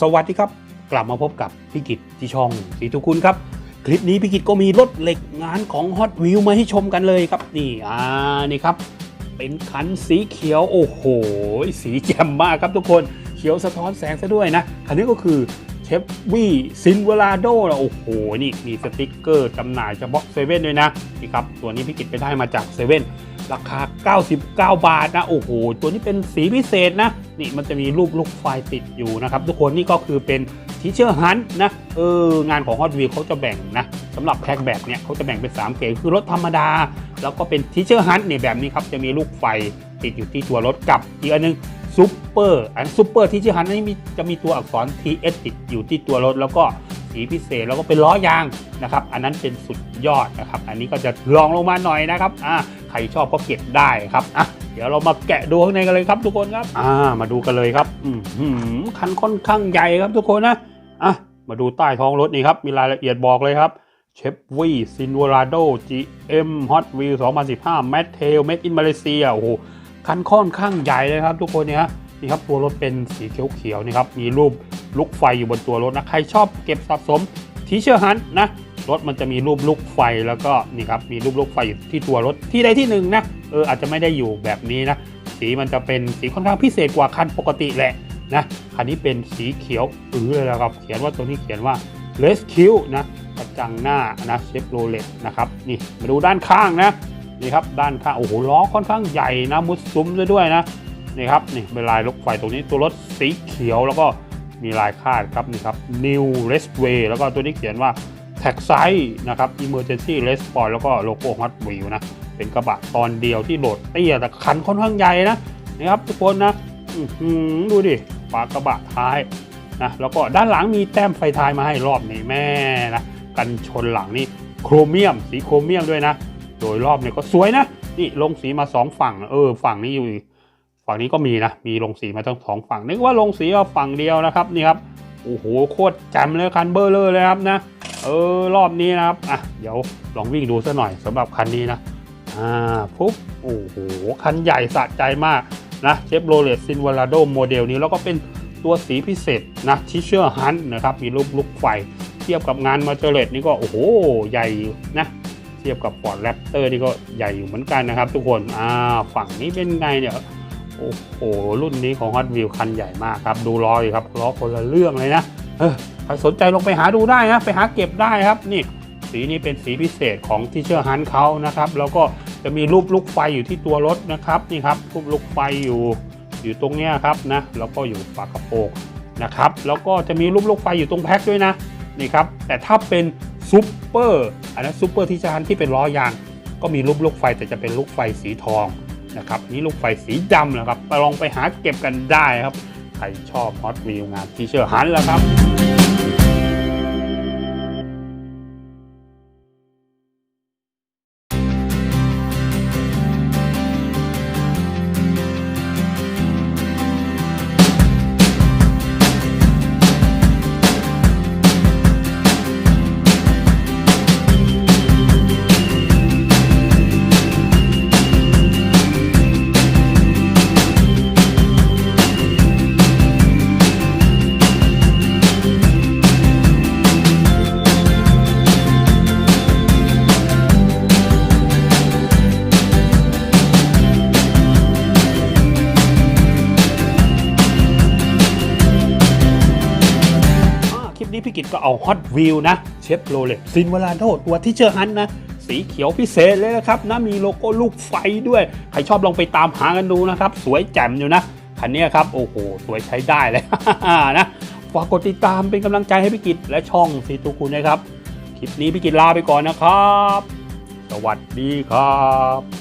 สวัสดีครับ กลับมาพบกับพี่กิตที่ช่องสีทุกคุณครับ คลิปนี้พี่กิตก็มีรถเหล็กงานของ Hot w h e e l มาให้ชมกันเลยครับ นี่อ่านี่ครับ เป็นคันสีเขียวโอ้โห สีแจ่มมากครับทุกคนเขียวสะท้อนแสงซะด้วยนะ คันนี้ก็คือ เชฟวี่ซินเวลาโดนะโอ้โห นี่มีสติกเกอร์จำหน่ายเฉพาะเซเว่นด้วยนะนี่ครับ ตัวนี้พี่กิตไปได้มาจากเซเว่นราคา 99 บาทนะ โอ้โห ตัวนี้เป็นสีพิเศษนะ นี่มันจะมีรูปลูกไฟติดอยู่นะครับ ทุกคนนี่ก็คือเป็นทีเชอร์ฮันนะ เออ งานของ Hot Wheels เขาจะแบ่งนะสำหรับแพ็กแบบเนี่ยเขาจะแบ่งเป็น 3 เกรดคือรถธรรมดา แล้วก็เป็นทีเชอร์ฮันเนี่ยแบบนี้ครับ จะมีลูกไฟติดอยู่ที่ตัวรถกับอีกอันนึง ซูเปอร์อันซูเปอร์ทีเชอร์ฮันนี่มีจะมีตัวอักษร TS ติดอยู่ที่ตัวรถ แล้วก็สีพิเศษแล้วก็เป็นล้อยางนะครับ อันนั้นเป็นสุดยอดนะครับ อันนี้ก็จะลองลงมาหน่อยนะครับอ่าใครชอบก็เก็บได้ครับอะเดี๋ยวเรามาแกะดูข้างในกันเลยครับทุกคนครับอ่ามาดูกันเลยครับอืมหืมคันค่อนข้างใหญ่ครับทุกคนนะอะมาดูใต้ท้องรถนี่ครับมีรายละเอียดบอกเลยครับเชฟวีซินวราโด GM Hot Wheels 2015 m a t t a i l Made in Malaysia โอ้โห คันค่อนข้างใหญ่เลยครับ ทุกคนเนี่ยนี่ครับตัวรถเป็นสีเขียวๆนี่ครับมีรูปลูกไฟอยู่บนตัวรถนะใครชอบเก็บสะสมทีเชอร์ฮันนะรถมันจะมีรูปลูกไฟแล้วก็นี่ครับมีรูปลูกไฟอยู่ที่ตัวรถที่ใดที่หนึ่งนะเอออาจจะไม่ได้อยู่แบบนี้นะสีมันจะเป็นสีค่อนข้างพิเศษกว่าคันปกติแหละนะคันนี้เป็นสีเขียวอือเลยนะครับ เขียนว่าตัวนี้เขียนว่า Rescue นะกระจังหน้านะเชฟโรเลตนะครับนี่มาดูด้านข้างนะ นี่ครับด้านข้างโอ้โหล้อค่อนข้างใหญ่นะมุดซุ้มด้วยด้วยนะนี่ครับนี่เป็นลายลูกไฟตรงนี้ตัวรถสีเขียวแล้วก็มีลายคาดครับนี่ครับ New Restway แล้วก็ตัวนี้เขียนว่าแท็กไซนะครับ Emergency Response แล้วก็โลโก้ Hot Wheel นะเป็นกระบะตอนเดียวที่โหลดเตี้ยแต่คันค่อนข้างใหญ่นะนะครับทุกคนนะดูดิฝากระบะท้ายนะแล้วก็ด้านหลังมีแต้มไฟท้ายมาให้รอบนี้แม่นะกันชนหลังนี่โครเมียมสีโครเมียมด้วยนะ โดยรอบเนี่ยก็สวยนะ นี่ลงสีมาสองฝั่ง เออ ฝั่งนี้อยู่ ฝั่งนี้ก็มีนะ มีลงสีมาทั้งสองฝั่ง นึกว่าลงสีเอาฝั่งเดียวนะครับ นี่ครับ โอ้โห โคตรจ่มเลยคันเบอร์เลยเลยครับนะ เออ รอบนี้นะครับ อะ เดี๋ยวลองวิ่งดูซะหน่อยสำหรับคันนี้นะ อ่า ปุ๊บ โอ้โห คันใหญ่สะใจมากนะเชฟโรเลตซินวาราโดโมเดลนี้แล้วก็เป็นตัวสีพิเศษนะทิเชอร์ฮันนะครับ มีรูปลูกไฟ เทียบกับงานมาเจเลตนี่ก็ โอ้โห ใหญ่นะ ทียบกับฟอร์ดแรปเตอร์นี่ก็ใหญ่อยู่เหมือนกันนะครับ ทุกคนอ่าฝั่งนี้เป็นไงเนี่ยโอ้โหรุ่นนี้ของ Hot Wheels คันใหญ่มากครับ ดูล้อดิครับล้อคนละเรื่องเลยนะเออใครสนใจลงไปหาดูได้นะ ไปหาเก็บได้ครับนี่ สีนี้เป็นสีพิเศษของที่เชอร์ฮันเขานะครับ แล้วก็จะมีรูปลูกไฟอยู่ที่ตัวรถนะครับนี่ครับรูปลูกไฟอยู่อยู่ตรงเนี้ยครับนะแล้วก็อยู่ฝากระโปรงนะครับ แล้วก็จะมีรูปลูกไฟอยู่ตรงแพ็คด้วยนะนี่ครับแต่ถ้าเป็น ซูเปอร์อันนั้นซูเปอร์ที่ชาร์ฮันที่เป็นล้อยาง ก็มีรูปลูกไฟแต่จะเป็นลูกไฟสีทองนะครับนี่ลูกไฟสีดำนะครับไปลองไปหาเก็บกันได้ครับ ใครชอบฮอตวิวงานที่เชอร์ฮันแล้วครับ พี่กิตก็เอา Hot Wheel นะเชฟโรเลตซินวลาโดตัวที่เจอฮันนะสีเขียวพิเศษเลยนะครับนะมีโลโก้ลูกไฟด้วย ใครชอบลองไปตามหากันดูนะครับ สวยแจ่มอยู่นะคันนี้ครับ โอ้โห สวยใช้ได้เลยนะฝากกดติดตามเป็นกำลังใจให้พี่กิตและช่องสีตุคุณนะครับ คลิปนี้พี่กิตลาไปก่อนนะครับ สวัสดีครับ